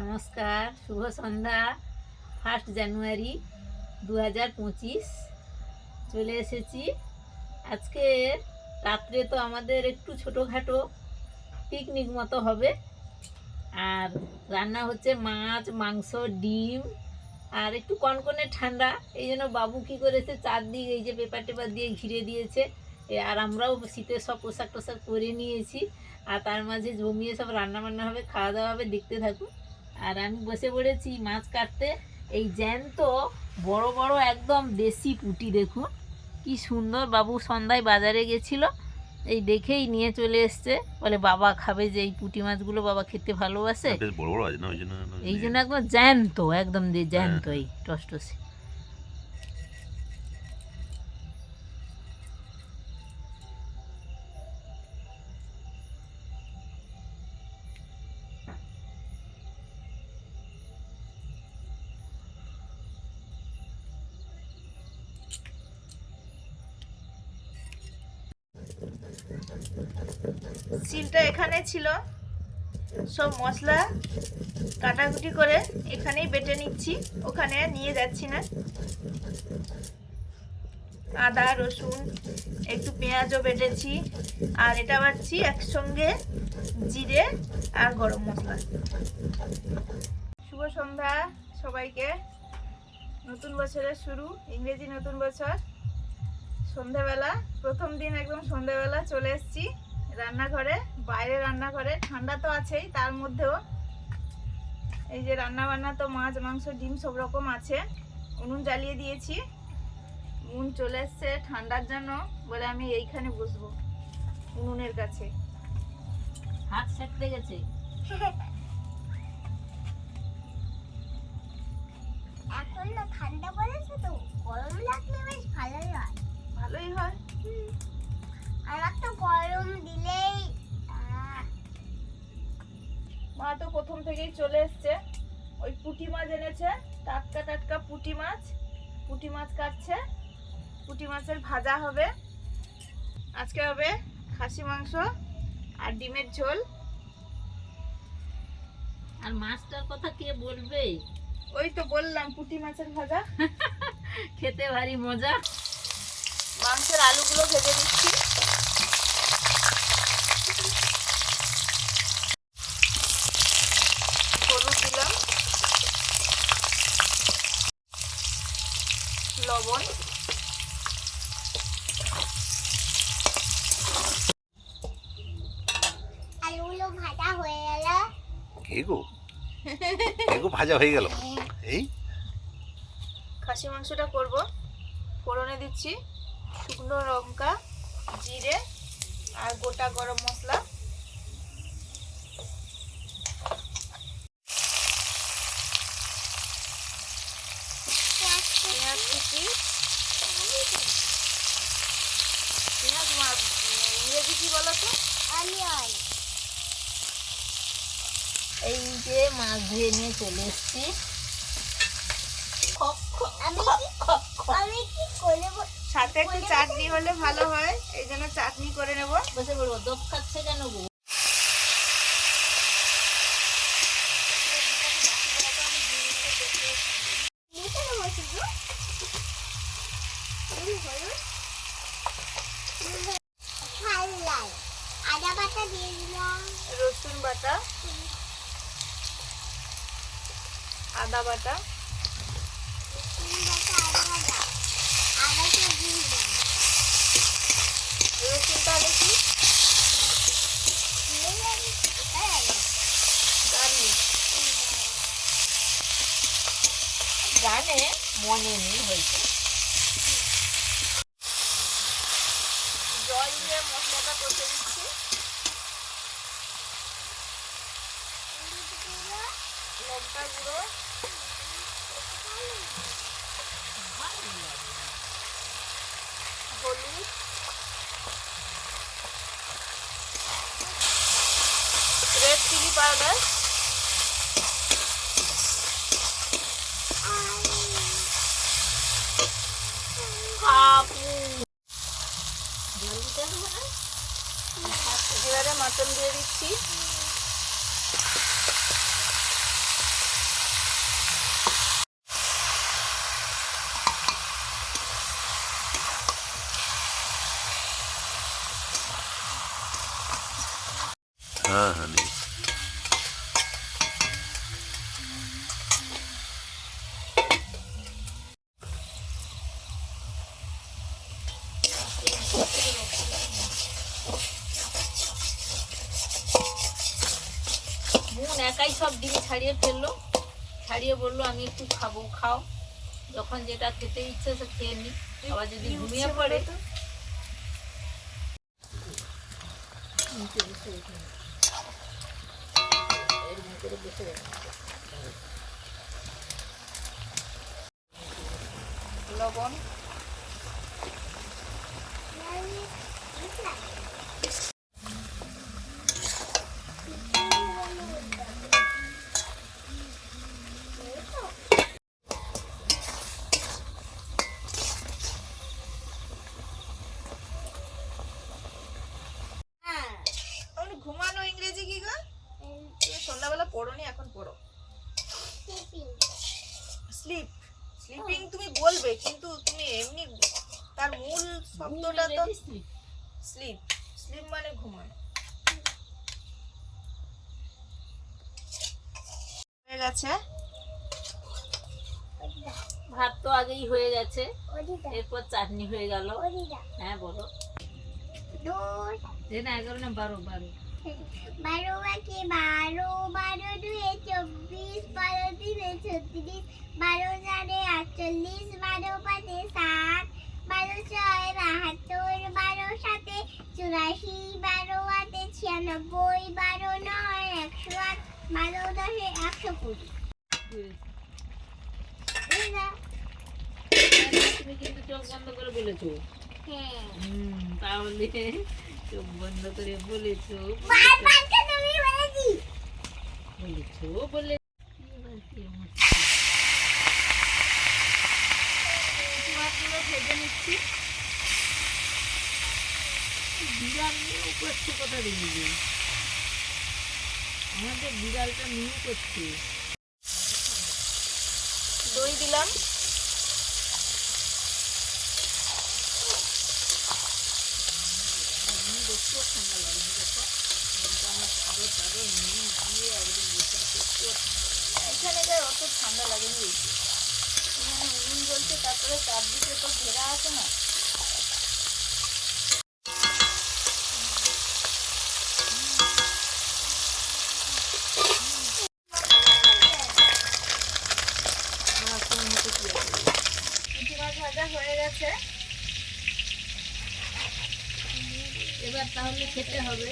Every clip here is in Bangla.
নমস্কার, শুভ সন্ধ্যা ফার্স্ট জানুয়ারি দু হাজার পঁচিশ। চলে এসেছি। আজকে রাত্রে তো আমাদের একটু ছোটোখাটো পিকনিক মতো হবে। আর রান্না হচ্ছে মাছ, মাংস, ডিম, আর একটু কনকনে ঠান্ডা। এই জন্য বাবু কী করেছে, চারদিক এই যে পেপার টেপার দিয়ে ঘিরে দিয়েছে। আর আমরাও শীতের সব পোশাক টোশাক পরে নিয়েছি। আর তার মাঝে জমিয়ে সব রান্না বান্না হবে, খাওয়া দাওয়া হবে, দেখতে থাকুন। আর আমি বসে পড়েছি মাছ কাটতে। এই জ্যান্ত বড় বড় একদম দেশি পুটি দেখুন। কি সুন্দর বাবু সন্ধ্যায় বাজারে গেছিল। এই দেখেই নিয়ে চলে এসছে। বলে বাবা খাবে যে এই পুটি মাছগুলো বাবা খেতে ভালোবাসে? বড় বড় আছে না ওই জন্য এই জন্য একদম জ্যান্ত একদম জ্যান্ত এই টসটসে। সিলটা এখানে ছিল। সব মশলা কাটাকুটি করে এখানেই বেটে নিচ্ছি। ওখানে নিয়ে যাচ্ছি না। আদা, রসুন, একটু পেঁয়াজও বেটেছি। আর এটা বাড়ছি একসঙ্গে জিরে আর গরম মশলা। শুভ সন্ধ্যা সবাইকে। নতুন বছরের শুরু, ইংরেজি নতুন বছর। সন্ধেবেলা প্রথম দিন একদম সন্ধেবেলা চলে এসেছি। রান্নাঘরে বাইরে রান্নাঘরে ঠান্ডা তো আছেই তার মধ্যেও এই যে রান্না বান্না তো মাছ মাংস ডিম সব রকম আছে উনুন জ্বালিয়ে দিয়েছি। উনুন চলে এসছে ঠান্ডার জন্য বলে আমি এইখানে বসবো উনুনের কাছে। হাত সেঁকতে গেছে। এখন না ঠান্ডা পড়েছে তো গরম লাগলে বেশ ভালোই হয়। ভালোই হয়। আমার তো গরম দিলেই মা তো প্রথম থেকেই চলে এসছে। ওই পুঁটি মাছ এনেছে টাটকা টাটকা পুঁটি মাছ। পুঁটি মাছ কাটছে। পুঁটি মাছের ভাজা হবে। আজকে হবে খাসি মাংস আর ডিমের ঝোল। আর মাছটার কথা কে বলবে? ওই তো বললাম পুঁটি মাছের ভাজা। খেতে ভারী মজা। মাংসের আলুগুলো ভেজে দিচ্ছি হলুদ দিলাম। লবণ। আলুগুলো ভাজা হয়ে গেল। এগো ভাজা হয়ে গেল? এই? খাসি মাংসটা করব। ফোড়নে দিচ্ছি। শুকনো লঙ্কা জিরে আর গোটা গরম মশলা। পেঁয়াজ কুচি। পেঁয়াজ মা- ইংরেজি কি বলো তো? অনিয়ন এই যে মাছ ধুয়ে নিয়ে চলে এসছি। আমি কি করে সাথে একটু চাটনি হলে ভালো হয়, এই জন্য চাটনি করে নেব। বসে পড়ব, দোপ খাচ্ছে কেন গো মুখে দেবো শুধু নুন, হলুদ নুন, হলুদ। ঝাল লাল আদা বাটা দিয়ে দিলাম রসুন বাটা আদা বাটা নুন বাটা আদা বাটা আদাটা দিয়ে দিলাম রসুন তাহলে কি দিয়ে দিলাম কোথায় গেল? গার্লিক জানে মনে নেই হয়েছে জল দিয়ে মশলাটা দিচ্ছি লঙ্কা গুঁড়ো। রেড চিলি পাউডার কাপু জল দিতে হবে না এবারে মাটন দিয়ে দিচ্ছি। একাই সব ডিম ছাড়িয়ে ফেলল। ছাড়িয়ে বলল আমি একটু খাব খাও। যখন যেটা খেতে ইচ্ছে সে খেয়ে নি। আবার যদি ঘুমিয়ে পড়ে। লবণ আমি ঘুমানো ইংরেজি কি গো তুমি সন্ধ্যাবেলা পড়োনি এখন পড়ো স্লিপ স্লিপিং তুমি বলবে কিন্তু তুমি এমনি তার মূল শব্দটা তো Ready, sleep? স্লিপ স্লিপ মানে ঘুমানো। হয়ে গেছে। ভাত তো আগেই হয়ে গেছে। এরপর চাটনি হয়ে গেল। হ্যাঁ বলো। না এগারো না বারো বারো। বারো বাকে বারো বারো দুয়ে চব্বিশ বারো তিনে ছত্রিশ বারো চারে আটচল্লিশ বারো পাঁচে ষাট বারো বাহাত্তর বারো সাতে চুরাশি বারো আটে ছিয়ানব্বই বারো নয় একশো আট বারো দশে একশো কুড়ি চোখ বন্ধ করে বলেছ? তাহলে চোখ বন্ধ করে বলেছি, বলেছ। বলে এবার কি আমার মাছগুলো ভেজে নিচ্ছি বিড়াল নিয়েও করছে, কথা দেখবি আমাদের বিড়ালটা নিয়েও করছে। দই দিলাম। এখানে গায়ে অত ঠান্ডা লাগেনি। জ্বলছে তারপরে চারদিকে তো ঘেরা আছে না। আমার কোন মতো কি আছে? পুঁটি মাছ ভাজা হয়ে গেছে এবার তাহলে খেতে হবে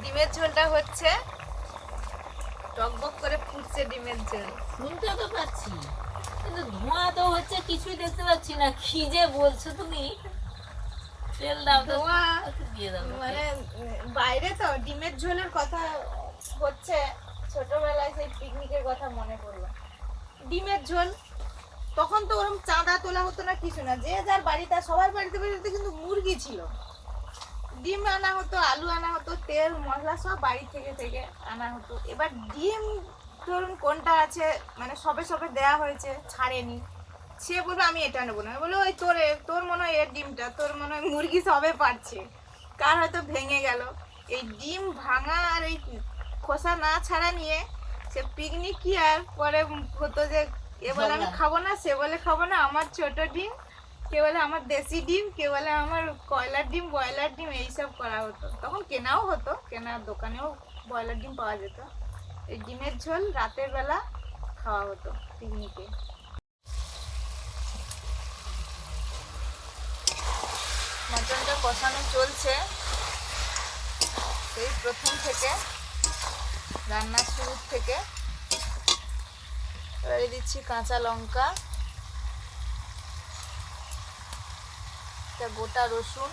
ডিমের ঝোলটা হচ্ছে টকবক করে ফুটছে ডিমের ঝোল শুনতে তো পাচ্ছি কিন্তু ধোঁয়া তো হচ্ছে কিছুই দেখতে পাচ্ছি না। কি যে বলছো তুমি? তেল দাও তো। দিয়ে দাও। মানে বাইরে তো ডিমের ঝোলের কথা হচ্ছে ছোটবেলায় সেই পিকনিকের কথা মনে পড়ল। ডিমের ঝোল তখন তো ওরকম চাঁদা তোলা হতো না কিছু না। যে যার বাড়িতে সবার বাড়িতে বাড়িতে কিন্তু মুরগি ছিল। ডিম আনা হতো আলু আনা হতো তেল মশলা সব বাড়ি থেকে থেকে আনা হতো। এবার ডিম ধরুন কোনটা আছে মানে সবে সবে দেয়া হয়েছে ছাড়েনি। সে বলবে আমি এটা নেব না। বলব ওই তোর তোর মনে হয় এর ডিমটা? তোর মনে হয় মুরগি সবে পারছে। কার হয়তো ভেঙে গেল। এই ডিম ভাঙা আর এই খোসা না ছাড়া নিয়ে সে পিকনিক কি আর পরে হতো যে এ বলে আমি খাব না। সে বলে খাব না আমার ছোট ডিম কে বলে আমার দেশি ডিম কে বলে আমার কয়লার ডিম ব্রয়লার ডিম এইসব করা হতো। তখন কেনাও হতো কেনার দোকানেও ব্রয়লার ডিম পাওয়া যেত। এই ডিমের ঝোল রাতের বেলা খাওয়া হতো পিকনিকে মটনটা কষানো চলছে। সেই প্রথম থেকে রান্নার শুরু থেকে। এবারে দিচ্ছি কাঁচা লঙ্কা গোটা রসুন।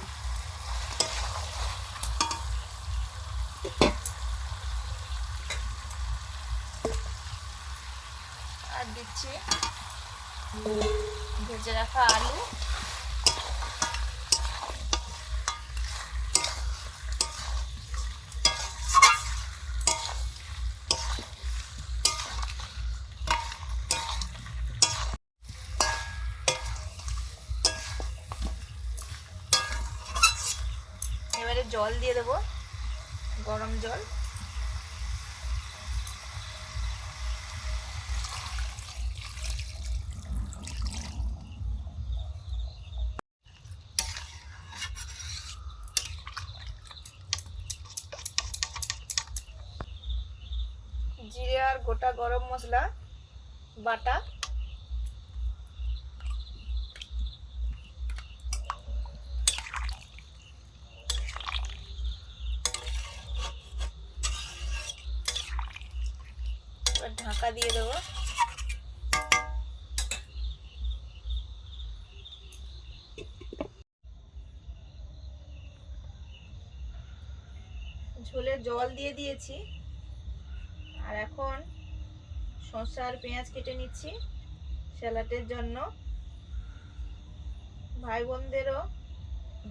আর দিচ্ছি ভেজে রাখা আলু। জল দিয়ে দেবো। গরম জল। জিরে আর গোটা গরম মশলা বাটা ঢাকা দিয়ে দেবো। ঝোলে জল দিয়ে দিয়েছি। আর এখন শসা আর পেঁয়াজ কেটে নিচ্ছি স্যালাডের জন্য। ভাই বোনদেরও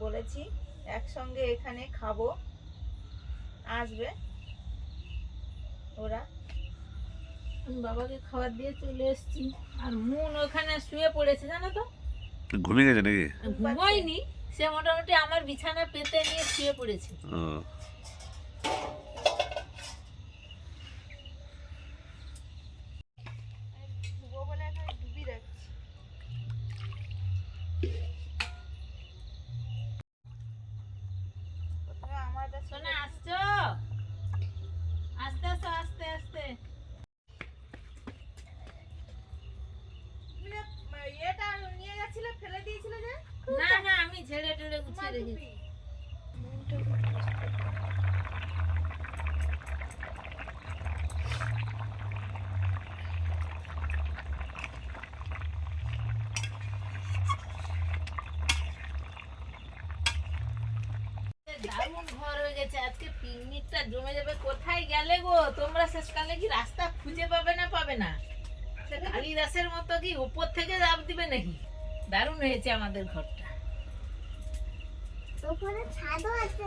বলেছি, একসঙ্গে এখানে খাব। আসবে ওরা। বাবাকে খাবার দিয়ে চলে এসেছি। আর মুন ওখানে শুয়ে পড়েছে জানো তো? ঘুমিয়ে গেছে নাকি? ঘুমোয়নি সে মোটামুটি আমার বিছানা পেতে নিয়ে শুয়ে পড়েছে। ও, ধুবো বলে এখন ডুবি রাখছি প্রথমে আমার কাছে শোনা আসছো আস্তে আসো আস্তে আস্তে তুমি যে, আহ, ইয়েটা নিয়ে গেছিলে ফেলে দিয়েছিলে যে? না না আমি ঝেড়ে টেড়ে গুছিয়ে রেখেছি। দারুণ ঘর হয়ে গেছে আজকে পিকনিকটা জমে যাবে। কোথায় গেলে গো? তোমরা শেষকালে কি রাস্তা খুঁজে পাবে না পাবে না? সে কালিদাসের মতো কি উপর থেকে লাভ দিবে নাকি? দারুণ হয়েছে আমাদের ঘরটা। ওপরে ছাদও আছে।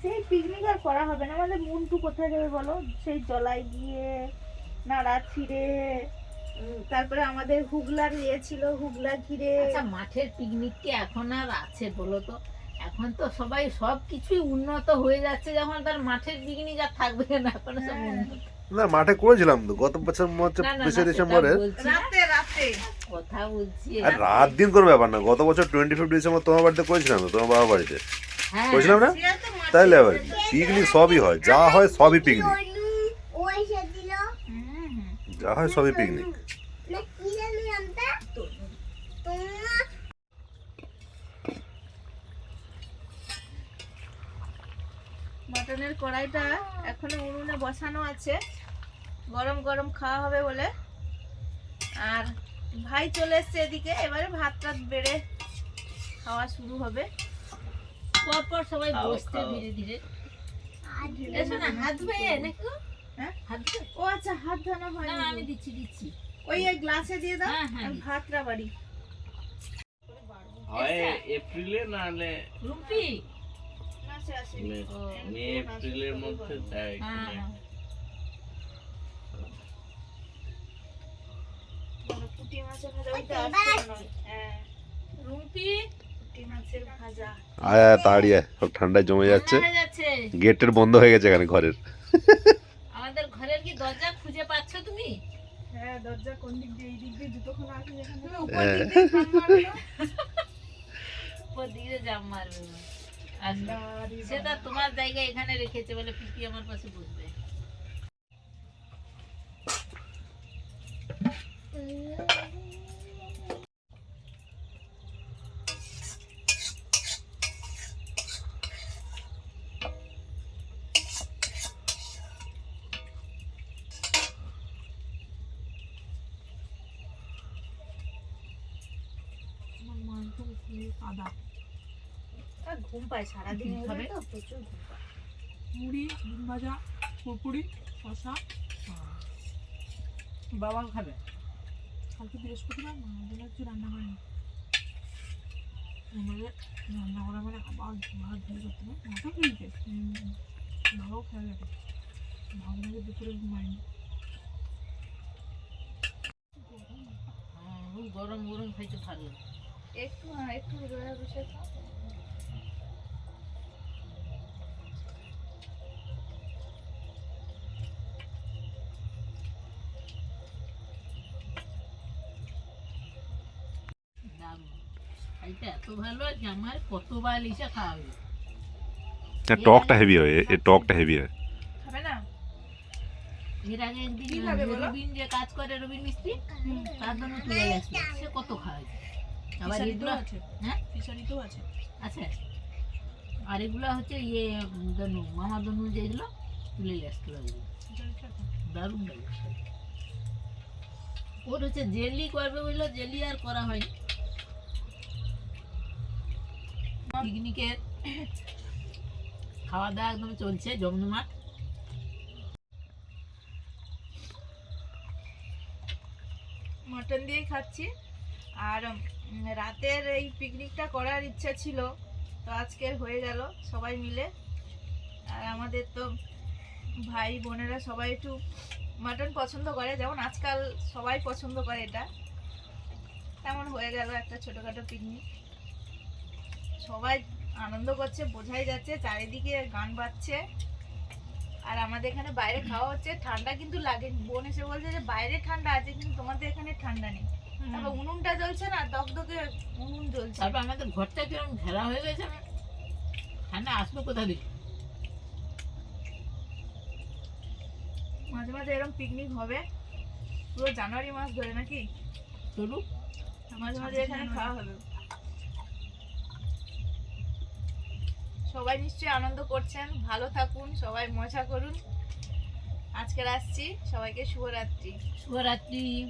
সেই পিকনিক আর করা হবে না। আমাদের মুন্টু কোথায় যাবে বলো? সেই জলায় গিয়ে নাড়া ছিঁড়ে তারপরে আমাদের হুগলার ইয়ে ছিল হুগলা ঘিরে। আচ্ছা মাঠের পিকনিক কি এখন আর আছে বলো তো? এখন তো সবাই সব কিছুই উন্নত হয়ে যাচ্ছে যখন তার মাঠের পিকনিক আর থাকবে না এখন সব হ্যাঁ। উন্নত। না মাঠে করেছিলাম তো। গত বছর হচ্ছে পঁচিশে ডিসেম্বরে বলছি। না। রাতে রাতে। কথা বলছি। আর রাত দিন কোনো ব্যাপার না। গত বছর টোয়েন্টি ফিফ ডিসেম্বর তোমার বাড়িতে করেছিলাম তো তোমার বাবা বাড়িতে। হ্যাঁ। করেছিলাম না? তাইলে আবার পিকনিক সবই হয়। যা হয় সবই পিকনিক হুম, হুম। যা হয় সবই পিকনিক না কি জানি নামটা তোমার মাটনের কড়াইটা এখনও উনুনে বসানো আছে। গরম গরম খাওয়া হবে বলে। আর ভাই চলে এসছে এদিকে এবারে ভাত টাত বেড়ে খাওয়া শুরু হবে। পর পর সবাই বসছে ধীরে ধীরে। এসো না হাত ধুয়ে নাকি হ্যাঁ? হাত ও আচ্ছা হাত ধোনো হয় না, আমি দিচ্ছি দিচ্ছি। ওই গ্লাসে দিয়ে দাও হ্যাঁ, হ্যাঁ। ভাতটা বাড়ি। হয় এপ্রিলে নাহলে রুপি মে এপ্রিলের মধ্যে দেয় হ্যাঁ। হ্যাঁ। মানে হয়। সব ঠান্ডায় জমে যাচ্ছে। গেটের বন্ধ হয়ে গেছে এখানে ঘরের। আমাদের ঘরের কি দরজা খুঁজে পাচ্ছ তুমি? হ্যাঁ দরজা কোন দিক দিয়ে এই দিক দিয়ে জুতোখানা আছে যেখানে উপর হ্যাঁ। দিক দিয়ে খান মারলো। উপর দিকে জাম মারবে। সেটা তোমার জায়গায় এখানে রেখেছে বলে পিপি আমার পাশে বসবে আর ঘুম পায় সারাদিন খাবে? তো? প্রচুর ঘুম পায়। মুড়ি ডিম ভাজা কুরকুরি শশা বাবা খাবে। কালকে বৃহস্পতিবার মা আমাদের হচ্ছে রান্না করেনি। আমাদের রান্না করা মানে আবার ভাত ধরে করতে হবে। মাথা খেয়েছে বাবাও খেয়াল রাখে বাবা নাকি দুপুরে ঘুমায়নি। গরম গরম খাইতে ভালো একটু হ্যাঁ একটু রয়ে বসে। ভালো আর কতবার খাওয়াবে? টকটা হেভি হয় এ টকটা হেভি হয়। খাবে না? এর আগে একদিন কি খাবে বলো? রবিন যে কাজ করে রবিন মিস্ত্রি তার জন্য তুলে গেছিল সে কত খায়? আবার এগুলো আছে। হ্যাঁ? ফিশারিতেও আছে। আছে? আর এগুলো হচ্ছে ইয়ে দনু মামা দনু যেগুলো তুলে দারুণ ওর হচ্ছে জেলি করবে বলল জেলি আর করা হয়নি। পিকনিকের খাওয়া দাওয়া একদম চলছে জমজমাট মটন দিয়েই খাচ্ছি। আর রাতের এই পিকনিকটা করার ইচ্ছা ছিল, তো আজকে হয়ে গেল সবাই মিলে। আর আমাদের তো ভাই বোনেরা সবাই একটু মাটন পছন্দ করে। যেমন আজকাল সবাই পছন্দ করে এটা। তেমন হয়ে গেল একটা ছোটোখাটো পিকনিক। সবাই আনন্দ করছে বোঝাই যাচ্ছে চারিদিকে গান বাজছে। আর আমাদের এখানে বাইরে খাওয়া হচ্ছে ঠান্ডা কিন্তু লাগে বোন এসে বলছে যে বাইরে ঠান্ডা আছে কিন্তু তোমাদের এখানে ঠান্ডা নেই। তারপর উনুনটা জ্বলছে না দগদগে উনুন জ্বলছে। তারপর আমাদের ঘরটা কীরকম ঘেরা হয়ে গেছে না? ঠান্ডা আসবে কোথা দিয়ে? মাঝে মাঝে এরকম পিকনিক হবে। পুরো জানুয়ারি মাস ধরে নাকি? চলুক। মাঝে মাঝে এখানে খাওয়া হবে। সবাই নিশ্চয়ই আনন্দ করছেন ভালো থাকুন সবাই মজা করুন। আজকে আসছি সবাইকে শুভরাত্রি। শুভরাত্রি।